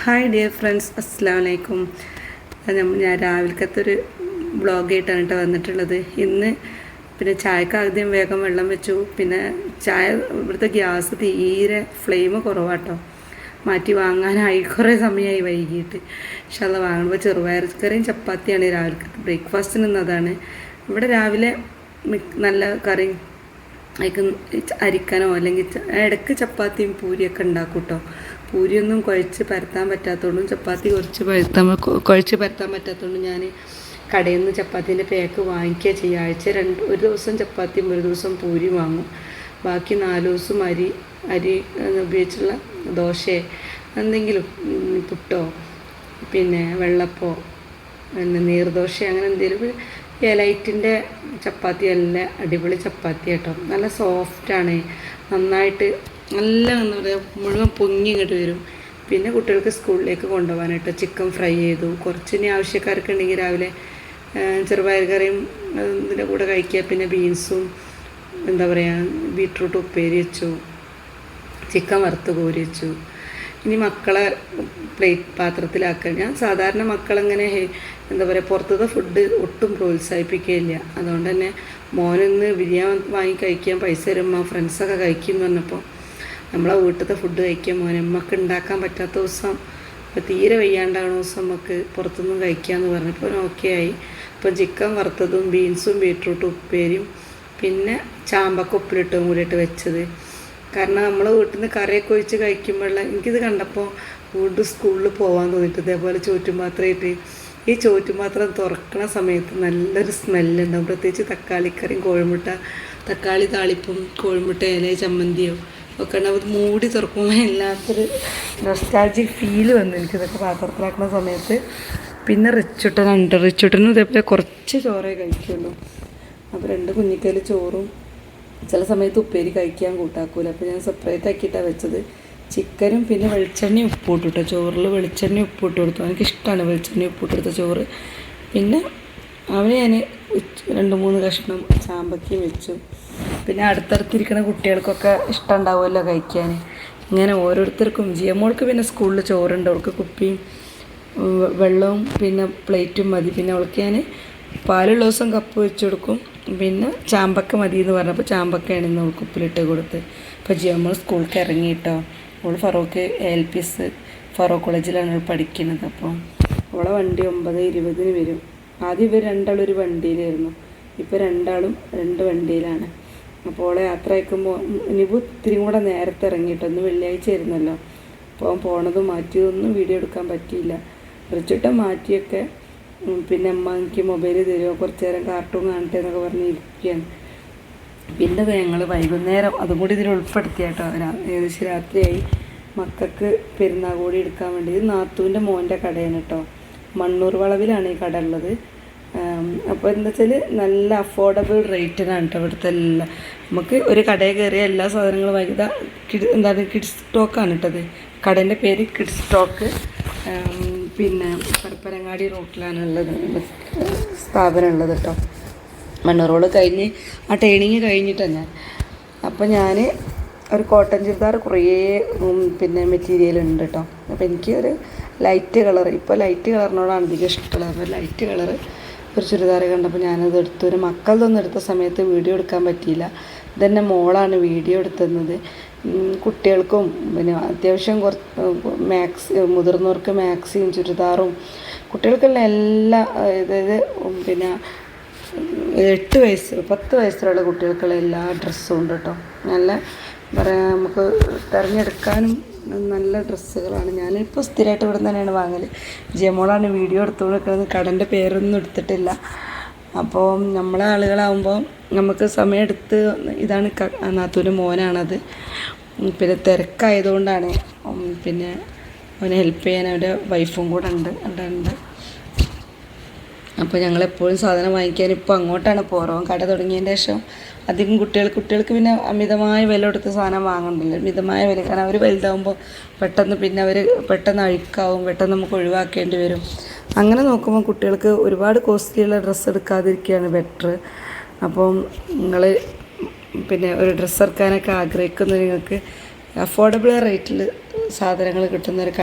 Hi dear friends അസ്സാം വലൈക്കും ഞാൻ രാവിലത്തെ ഒരു ബ്ലോഗായിട്ടാണ് കേട്ടോ വന്നിട്ടുള്ളത്. ഇന്ന് പിന്നെ ചായക്ക് ആദ്യം വേഗം വെള്ളം വെച്ചു. പിന്നെ ചായ ഇവിടുത്തെ ഗ്യാസ് തീരെ ഫ്ലെയിം കുറവാട്ടോ. മാറ്റി വാങ്ങാനായി. കുറേ സമയമായി വൈകിട്ട്. പക്ഷെ അത് വാങ്ങുമ്പോൾ ചെറുപയർ കറിയും ചപ്പാത്തിയാണ് രാവിലെ ബ്രേക്ക്ഫാസ്റ്റിന് നിന്നതാണ്. ഇവിടെ രാവിലെ നല്ല കറി അരിക്കാനോ അല്ലെങ്കിൽ ഇടയ്ക്ക് ചപ്പാത്തിയും പൂരിയൊക്കെ ഉണ്ടാക്കും കേട്ടോ പൂരിയൊന്നും കുഴച്ച് പരത്താൻ പറ്റാത്തതുകൊണ്ടും ചപ്പാത്തി കുറച്ച് പരത്താൻ കുഴച്ച് പരത്താൻ പറ്റാത്തതുകൊണ്ടും ഞാൻ കടയിൽ നിന്ന് ചപ്പാത്തിന്റെ പാക്ക് വാങ്ങിക്കുക ചെയ്യുക. ആഴ്ച രണ്ട് ഒരു ദിവസം ചപ്പാത്തിയും ഒരു ദിവസം പൂരി വാങ്ങും. ബാക്കി നാല് ദിവസം അരി അരി ഉപയോഗിച്ചുള്ള ദോശയോ എന്തെങ്കിലും പുട്ടോ പിന്നെ വെള്ളപ്പോ പിന്നെ നീർദോശ അങ്ങനെ എന്തെങ്കിലും ഇലൈറ്റിന്റെ ചപ്പാത്തി നല്ല അടിപൊളി ചപ്പാത്തി കേട്ടോ. നല്ല സോഫ്റ്റാണ് നന്നായിട്ട് നല്ല എന്താ പറയുക മുഴുവൻ പൊങ്ങി ഇങ്ങോട്ട് വരും. പിന്നെ കുട്ടികൾക്ക് സ്കൂളിലേക്ക് കൊണ്ടുപോകാനായിട്ട് ചിക്കൻ ഫ്രൈ ചെയ്തു. കുറച്ച് ഇനി ആവശ്യക്കാർക്ക് ഉണ്ടെങ്കിൽ രാവിലെ ചെറുപയർ കറിയും ഇതിന്റെ കൂടെ കഴിക്കുക. പിന്നെ ബീൻസും എന്താ പറയുക ബീട്രൂട്ട് ഉപ്പേരി വെച്ചു. ചിക്കൻ വറുത്ത് കോരി വെച്ചു. ഇനി മക്കളെ പ്ലേറ്റ് പാത്രത്തിലാക്കുക ഞാൻ സാധാരണ മക്കളങ്ങനെ എന്താ പറയുക പുറത്തത്തെ ഫുഡ് ഒട്ടും പ്രോത്സാഹിപ്പിക്കുകയില്ല. അതുകൊണ്ട് തന്നെ മോനിന്ന് ബിരിയാണി വാങ്ങി കഴിക്കാൻ പൈസ തരുമ്പോൾ ഫ്രണ്ട്സൊക്കെ കഴിക്കും എന്ന് പറഞ്ഞപ്പോൾ നമ്മളെ വീട്ടിലത്തെ ഫുഡ് കഴിക്കാൻ മോനെ. നമുക്ക് ഉണ്ടാക്കാൻ പറ്റാത്ത ദിവസം ഇപ്പോൾ തീരെ വയ്യാണ്ടാകുന്ന ദിവസം നമുക്ക് പുറത്തുനിന്നും കഴിക്കാമെന്ന് പറഞ്ഞപ്പോൾ ഓക്കെ ആയി. ഇപ്പം ചിക്കൻ വറുത്തതും ബീൻസും ബീട്രൂട്ടും ഉപ്പേരിയും പിന്നെ ചാമ്പക്ക ഉപ്പിലിട്ടും കൂടിയിട്ട് വെച്ചത്. കാരണം നമ്മൾ വീട്ടിൽ നിന്ന് കറിയൊക്കെ ഒഴിച്ച് കഴിക്കുമ്പോഴുള്ള എനിക്കിത് കണ്ടപ്പോൾ വീണ്ടും സ്കൂളിൽ പോകാൻ തോന്നിയിട്ട് ഇതേപോലെ ചോറ്റുപാത്രമായിട്ട് ഈ ചോറ്റുപാത്രം തുറക്കണ സമയത്ത് നല്ലൊരു സ്മെല്ലുണ്ടാവും പ്രത്യേകിച്ച് തക്കാളിക്കറിയും കോഴിമുട്ട തക്കാളി താളിപ്പും കോഴിമുട്ട ഇല ചമ്മന്തിയോ ഉണ്ടാവും അത് മൂടി തുറക്കുമ്പോൾ എല്ലാത്തൊരു നൊസ്റ്റാൾജിക് ഫീൽ വന്നു എനിക്ക് എനിക്കിതൊക്കെ പാത്രത്തിലാക്കുന്ന സമയത്ത്. പിന്നെ റിച്ചുട്ടനുണ്ട് റിച്ചുട്ടനും ഇതേപോലെ കുറച്ച് ചോറേ കഴിക്കുള്ളൂ. അപ്പോൾ രണ്ട് കുഞ്ഞിക്കയിൽ ചോറും ചില സമയത്ത് ഉപ്പേരി കഴിക്കാൻ കൂട്ടാക്കൂല. അപ്പോൾ ഞാൻ സെപ്പറേറ്റ് ആക്കിയിട്ടാണ് വെച്ചത്. ചിക്കനും പിന്നെ വെളിച്ചെണ്ണയും ഉപ്പിട്ട് കേട്ടോ ചോറിൽ വെളിച്ചെണ്ണ ഉപ്പിട്ട് കൊടുത്തു. എനിക്ക് ഇഷ്ടമാണ് വെളിച്ചെണ്ണ ഉപ്പിട്ട് കൊടുത്ത ചോറ്. പിന്നെ അവന് ഞാൻ രണ്ട് മൂന്ന് കഷ്ണം ചാമ്പക്കയും വെച്ചു. പിന്നെ അടുത്തടുത്തിരിക്കുന്ന കുട്ടികൾക്കൊക്കെ ഇഷ്ടം ഉണ്ടാവുമല്ലോ കഴിക്കാൻ. ഇങ്ങനെ ഓരോരുത്തർക്കും ജിയമോൾക്ക് പിന്നെ സ്കൂളിൽ ചോറുണ്ട് അവൾക്ക് കുപ്പിയും വെള്ളവും പിന്നെ പ്ലേറ്റും മതി. പിന്നെ അവൾക്ക് ഞാൻ പാലുള്ള ദിവസം കപ്പ് വെച്ച് കൊടുക്കും. പിന്നെ ചാമ്പക്ക മതി എന്ന് പറഞ്ഞപ്പോൾ ചാമ്പക്കയാണ് ഇന്ന് അവൾക്ക് ഉപ്പിലിട്ട് കൊടുത്ത് അപ്പോൾ ജിയമ്മൾ സ്കൂൾക്ക് ഇറങ്ങി കേട്ടോ. അവൾ Feroke L P S Faro കോളേജിലാണ് അവൾ പഠിക്കുന്നത്. അപ്പോൾ അവളെ വണ്ടി ഒമ്പത് ഇരുപതിന് വരും. ആദ്യം ഇവർ രണ്ടാളും ഒരു വണ്ടിയിലായിരുന്നു. ഇപ്പോൾ രണ്ടാളും രണ്ട് വണ്ടിയിലാണ്. അപ്പോൾ യാത്ര അയക്കുമ്പോൾ ഇനിയിപ്പോൾ ഇത്തിരി കൂടെ നേരത്തെ ഇറങ്ങിയിട്ട് ഒന്ന് വെള്ളിയാഴ്ച ആയിരുന്നല്ലോ. അപ്പോൾ പോണത് മാറ്റിയതൊന്നും വീഡിയോ എടുക്കാൻ പറ്റിയില്ല. കുറച്ചിട്ട് മാറ്റിയൊക്കെ പിന്നെ അമ്മ എനിക്ക് മൊബൈൽ തരുമോ കുറച്ച് നേരം കാർട്ടൂൺ കാണട്ടെ എന്നൊക്കെ പറഞ്ഞ് ഇരിക്കുകയാണ്. പിന്നെ ഞങ്ങൾ വൈകുന്നേരം അതും കൂടി ഇതിൽ ഉൾപ്പെടുത്തിയ കേട്ടോ. ഏകദേശം രാത്രിയായി. മക്കൾക്ക് പെരുന്നാകോടി എടുക്കാൻ വേണ്ടി. ഇത് നാത്തൂന്റെ മോന്റെ കടയാണ് കേട്ടോ. മണ്ണൂർ വളവിലാണ് ഈ കട ഉള്ളത്. അപ്പോൾ എന്താ വെച്ചാൽ നല്ല അഫോർഡബിൾ റേറ്റിനാണ് കേട്ടോ ഇവിടുത്തെ എല്ലാം നമുക്ക് ഒരു കടയിൽ കയറിയ എല്ലാ സാധനങ്ങളും വൈകിട്ട് കിഡ് എന്താണ് കിഡ്സ് സ്റ്റോക്കാണ് കേട്ടത് കടേന്റെ പേര് കിഡ്സ് സ്റ്റോക്ക് പിന്നെ പരപ്പരങ്ങാടി റോട്ടിലാണ് ഉള്ളത്. സ്ഥാപനം ഉള്ളത് കേട്ടോ മണ്ണൂറോട് കഴിഞ്ഞ് ആ ട്രെയിനിങ് കഴിഞ്ഞിട്ടാണ് തന്നെ അപ്പോൾ ഞാൻ ഒരു കോട്ടൺ ചുരിദാർ കുറേ പിന്നെ മെറ്റീരിയൽ ഉണ്ട് കേട്ടോ അപ്പോൾ എനിക്ക് ഒരു ലൈറ്റ് കളർ ഇപ്പോൾ ലൈറ്റ് കളറിനോടാണ് അധികം ഇഷ്ടമുള്ളത്. അപ്പോൾ ലൈറ്റ് കളർ ഒരു ചുരിദാർ കണ്ടപ്പോൾ ഞാനത് എടുത്തു. ഒരു മക്കളതൊന്നും എടുത്ത സമയത്ത് വീഡിയോ എടുക്കാൻ പറ്റിയില്ല. ഇതെന്നെ മോളാണ് വീഡിയോ എടുത്തുന്നത്. കുട്ടികൾക്കും പിന്നെ അത്യാവശ്യം കുറച്ച് മാക്സ് മുതിർന്നവർക്ക് മാക്സിയും ചുരിദാറും കുട്ടികൾക്കുള്ള എല്ലാ അതായത് പിന്നെ എട്ട് വയസ്സ് പത്ത് വയസ്സിലുള്ള കുട്ടികൾക്കുള്ള എല്ലാ ഡ്രസ്സും ഉണ്ട് കേട്ടോ. നല്ല പറയാം നമുക്ക് തിരഞ്ഞെടുക്കാനും നല്ല ഡ്രസ്സുകളാണ്. ഞാനിപ്പോൾ സ്ഥിരമായിട്ട് ഇവിടെ തന്നെയാണ് വാങ്ങൽ ജയമോളാണ് വീഡിയോ എടുത്തു കൊടുക്കുന്നത് കടന്റെ പേരൊന്നും എടുത്തിട്ടില്ല. അപ്പോൾ നമ്മളെ ആളുകളാവുമ്പോൾ നമുക്ക് സമയമെടുത്ത് ഇതാണ് നാത്തൂന്റെ മോനാണത്. പിന്നെ തിരക്കായതുകൊണ്ടാണ്. പിന്നെ അവനെ ഹെൽപ്പ് ചെയ്യാൻ അവന്റെ വൈഫും കൂടെ ഉണ്ട്. അവിടെ അപ്പോൾ ഞങ്ങൾ എപ്പോഴും സാധനം വാങ്ങിക്കാൻ ഇപ്പോൾ അങ്ങോട്ടാണ് പോറോം. കട തുടങ്ങിയതിന്റെ ശേഷം അധികം കുട്ടികൾ കുട്ടികൾക്ക് പിന്നെ അമിതമായ വില കൊടുത്ത് സാധനം വാങ്ങണ്ടല്ലോ മിതമായ വില. കാരണം അവർ വലുതാവുമ്പോൾ പെട്ടെന്ന് പിന്നെ അവർ പെട്ടെന്ന് അഴുക്കാവും. പെട്ടെന്ന് നമുക്ക് ഒഴിവാക്കേണ്ടി വരും. അങ്ങനെ നോക്കുമ്പോൾ കുട്ടികൾക്ക് ഒരുപാട് കോസ്റ്റ്ലിയുള്ള ഡ്രസ്സ് എടുക്കാതിരിക്കുകയാണ് ബെറ്റർ അപ്പം നിങ്ങൾ പിന്നെ ഒരു ഡ്രസ്സ് ഇറക്കാനൊക്കെ ആഗ്രഹിക്കുന്ന നിങ്ങൾക്ക് അഫോർഡബിൾ റേറ്റിൽ സാധനങ്ങൾ കിട്ടുന്ന ഒരു